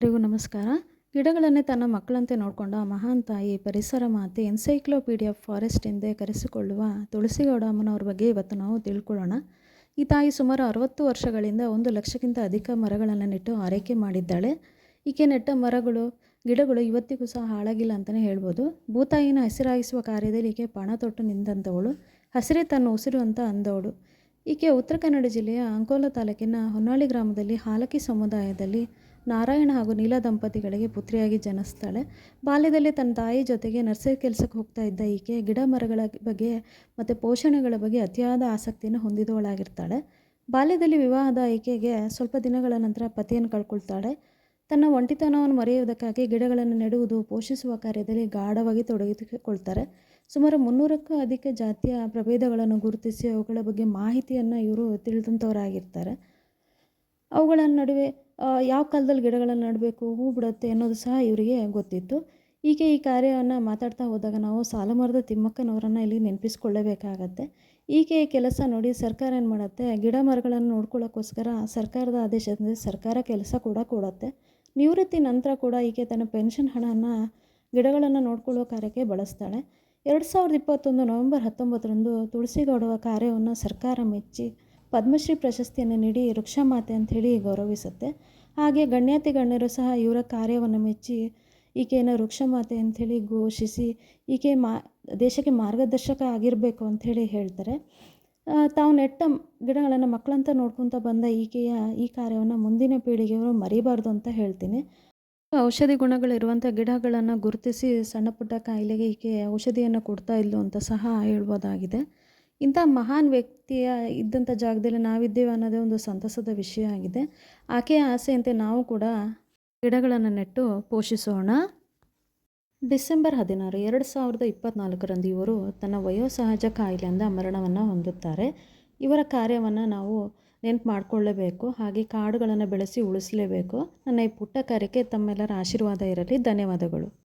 ಎಲ್ಲರಿಗೂ ನಮಸ್ಕಾರ. ಗಿಡಗಳನ್ನೇ ತನ್ನ ಮಕ್ಕಳಂತೆ ನೋಡಿಕೊಂಡ ಮಹಾನ್ ತಾಯಿ ಪರಿಸರ ಮಾತೆ ಎನ್ಸೈಕ್ಲೋಪೀಡಿಯಾ ಫಾರೆಸ್ಟ್ ಎಂದೇ ಕರೆಸಿಕೊಳ್ಳುವ ತುಳಸಿಗೌಡ ಅಮ್ಮನವ್ರ ಬಗ್ಗೆ ಇವತ್ತು ನಾವು ತಿಳ್ಕೊಳ್ಳೋಣ. ಈ ತಾಯಿ ಸುಮಾರು ಅರವತ್ತು ವರ್ಷಗಳಿಂದ ಒಂದು ಲಕ್ಷಕ್ಕಿಂತ ಅಧಿಕ ಮರಗಳನ್ನು ನೆಟ್ಟು ಆರೈಕೆ ಮಾಡಿದ್ದಾಳೆ. ಈಕೆ ನೆಟ್ಟ ಮರಗಳು, ಗಿಡಗಳು ಇವತ್ತಿಗೂ ಸಹ ಹಾಳಾಗಿಲ್ಲ ಅಂತಲೇ ಹೇಳ್ಬೋದು. ಭೂತಾಯಿನ ಹಸಿರಾಯಿಸುವ ಕಾರ್ಯದಲ್ಲಿ ಈಕೆ ಪಣ ತೊಟ್ಟು ನಿಂತಂಥವಳು ಹಸಿರೇ ತನ್ನ ಉಸಿರು ಅಂತ ಅಂದವಳು. ಈಕೆ ಉತ್ತರ ಕನ್ನಡ ಜಿಲ್ಲೆಯ ಅಂಕೋಲ ತಾಲೂಕಿನ ಹೊನ್ನಾಳಿ ಗ್ರಾಮದಲ್ಲಿ ಹಾಲಕಿ ಸಮುದಾಯದಲ್ಲಿ ನಾರಾಯಣ ಹಾಗೂ ನೀಲಾ ದಂಪತಿಗಳಿಗೆ ಪುತ್ರಿಯಾಗಿ ಜನಿಸ್ತಾಳೆ. ಬಾಲ್ಯದಲ್ಲಿ ತನ್ನ ತಾಯಿ ಜೊತೆಗೆ ನರ್ಸರಿ ಕೆಲಸಕ್ಕೆ ಹೋಗ್ತಾ ಇದ್ದ ಈಕೆ ಗಿಡ ಮರಗಳ ಬಗ್ಗೆ ಮತ್ತು ಪೋಷಣೆಗಳ ಬಗ್ಗೆ ಅತಿಯಾದ ಆಸಕ್ತಿಯನ್ನು ಹೊಂದಿದವಳಾಗಿರ್ತಾಳೆ. ಬಾಲ್ಯದಲ್ಲಿ ವಿವಾಹದ ಈಕೆಗೆ ಸ್ವಲ್ಪ ದಿನಗಳ ನಂತರ ಪತಿಯನ್ನು ಕಳ್ಕೊಳ್ತಾಳೆ. ತನ್ನ ಒಂಟಿತನವನ್ನು ಮರೆಯುವುದಕ್ಕಾಗಿ ಗಿಡಗಳನ್ನು ನೆಡುವುದು, ಪೋಷಿಸುವ ಕಾರ್ಯದಲ್ಲಿ ಗಾಢವಾಗಿ ತೊಡಗಿಸಿಕೊಳ್ತಾರೆ. ಸುಮಾರು ಮುನ್ನೂರಕ್ಕೂ ಅಧಿಕ ಜಾತಿಯ ಪ್ರಭೇದಗಳನ್ನು ಗುರುತಿಸಿ ಅವುಗಳ ಬಗ್ಗೆ ಮಾಹಿತಿಯನ್ನು ಇವರು ತಿಳಿದಂಥವರಾಗಿರ್ತಾರೆ ಅವುಗಳ ನಡುವೆ ಯಾವ ಕಾಲದಲ್ಲಿ ಗಿಡಗಳನ್ನು ನೆಡಬೇಕು, ಹೂ ಬಿಡುತ್ತೆ ಅನ್ನೋದು ಸಹ ಇವರಿಗೆ ಗೊತ್ತಿತ್ತು. ಹೀಗೆ ಈ ಕಾರ್ಯವನ್ನು ಮಾತಾಡ್ತಾ ಹೋದಾಗ ನಾವು ಸಾಲುಮರದ ತಿಮ್ಮಕ್ಕನವರನ್ನು ಇಲ್ಲಿ ನೆನಪಿಸ್ಕೊಳ್ಳೇಬೇಕಾಗತ್ತೆ. ಈ ಕೆಲಸ ನೋಡಿ ಸರ್ಕಾರ ಏನು ಮಾಡುತ್ತೆ, ಗಿಡ ಮರಗಳನ್ನು ನೋಡ್ಕೊಳ್ಳೋಕ್ಕೋಸ್ಕರ ಸರ್ಕಾರದ ಆದೇಶದಿಂದ ಸರ್ಕಾರ ಕೆಲಸ ಕೂಡ ಕೊಡುತ್ತೆ. ನಿವೃತ್ತಿ ನಂತರ ಕೂಡ ಈಕೆ ತನ್ನ ಪೆನ್ಷನ್ ಹಣನ ಗಿಡಗಳನ್ನು ನೋಡ್ಕೊಳ್ಳೋ ಕಾರ್ಯಕ್ಕೆ ಬಳಸ್ತಾಳೆ. ಎರಡು ಸಾವಿರದ ಇಪ್ಪತ್ತೊಂದು ನವೆಂಬರ್ ಹತ್ತೊಂಬತ್ತರಂದು ತುಳಸಿಗೌಡವ ಕಾರ್ಯವನ್ನು ಸರ್ಕಾರ ಮೆಚ್ಚಿ ಪದ್ಮಶ್ರೀ ಪ್ರಶಸ್ತಿಯನ್ನು ನೀಡಿ ವೃಕ್ಷಮಾತೆ ಹೇಳಿ ಗೌರವಿಸುತ್ತೆ. ಹಾಗೆ ಗಣ್ಯಾತಿ ಗಣ್ಯರು ಸಹ ಇವರ ಕಾರ್ಯವನ್ನು ಮೆಚ್ಚಿ ಈಕೆಯನ್ನು ವೃಕ್ಷಮಾತೆ ಅಂಥೇಳಿ ಘೋಷಿಸಿ ಈಕೆ ಮಾ, ದೇಶಕ್ಕೆ ಮಾರ್ಗದರ್ಶಕ ಆಗಿರಬೇಕು ಅಂಥೇಳಿ ಹೇಳ್ತಾರೆ. ತಾವು ನೆಟ್ಟ ಗಿಡಗಳನ್ನು ಮಕ್ಕಳಂತ ನೋಡ್ಕೊತ ಬಂದ ಈಕೆಯ ಈ ಕಾರ್ಯವನ್ನು ಮುಂದಿನ ಪೀಳಿಗೆಯವರು ಮರಿಬಾರ್ದು ಅಂತ ಹೇಳ್ತೀನಿ. ಔಷಧಿ ಗುಣಗಳಿರುವಂಥ ಗಿಡಗಳನ್ನು ಗುರುತಿಸಿ ಸಣ್ಣ ಪುಟ್ಟ ಕಾಯಿಲೆಗೆ ಈಕೆ ಔಷಧಿಯನ್ನು ಕೊಡ್ತಾ ಇದ್ಲು ಅಂತ ಸಹ ಹೇಳ್ಬೋದಾಗಿದೆ. ಇಂಥ ಮಹಾನ್ ವ್ಯಕ್ತಿಯ ಇದ್ದಂಥ ಜಾಗದಲ್ಲಿ ನಾವಿದ್ದೇವೆ ಅನ್ನೋದೇ ಒಂದು ಸಂತಸದ ವಿಷಯ ಆಗಿದೆ. ಆಕೆಯ ಆಸೆಯಂತೆ ನಾವು ಕೂಡ ಗಿಡಗಳನ್ನು ನೆಟ್ಟು ಪೋಷಿಸೋಣ. ಡಿಸೆಂಬರ್ ಹದಿನಾರು ಎರಡು ಸಾವಿರದ ಇಪ್ಪತ್ತ್ನಾಲ್ಕರಂದು ಇವರು ತನ್ನ ವಯೋಸಹಜ ಕಾಯಿಲೆಯಿಂದ ಮರಣವನ್ನು ಹೊಂದುತ್ತಾರೆ. ಇವರ ಕಾರ್ಯವನ್ನು ನಾವು ನೆನ್ಪು ಮಾಡಿಕೊಳ್ಳಬೇಕು. ಹಾಗೆ ಕಾಡುಗಳನ್ನು ಬೆಳೆಸಿ ಉಳಿಸಲೇಬೇಕು. ನನ್ನ ಈ ಪುಟ್ಟ ಕಾರ್ಯಕ್ಕೆ ತಮ್ಮೆಲ್ಲರ ಆಶೀರ್ವಾದ ಇರಲಿ. ಧನ್ಯವಾದಗಳು.